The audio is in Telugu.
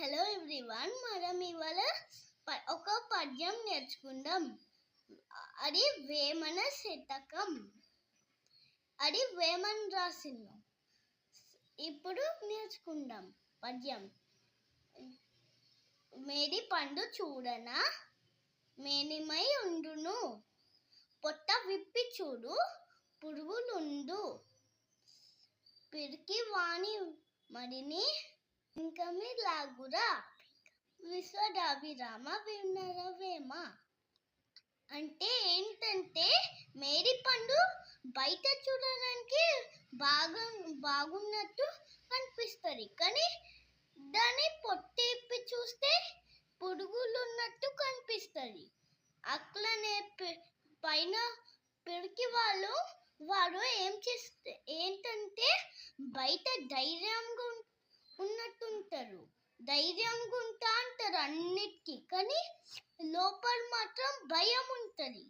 హలో ఎవ్రీవన్ మనం ఇవాళ ప- ఒక పద్యం నేర్చుకుందాం. అది వేమన శతకం. అది వేమన్ రాసింది. ఇప్పుడు నేర్చుకుందాం పద్యం. మేడి పండు చూడనా? మేనిమై ఉండును. పొట్ట విప్పి చూడు పురుగులుండు. పిరికి వాణి మడిని ఇంకమి లాగురా. విశ్వదాభిరామ వినరవేమ. అంటే ఏంటంటే మేరీ పండు బయట చూడడానికి బాగా బాగున్నట్టు కనిపిస్తుంది కానీ దాన్ని పొట్టేపి చూస్తే పురుగులు ఉన్నట్టు కనిపిస్తుంది. అట్లనే పి- పైన పిడికి వాళ్ళు వాడు ఏం చేస్తే ఏంటంటే బయట ధైర్యంగా ధైర్యంగా ఉంటా అంటారు అన్నిటికీ. కానీ లోపల మాత్రం భయం ఉంటుంది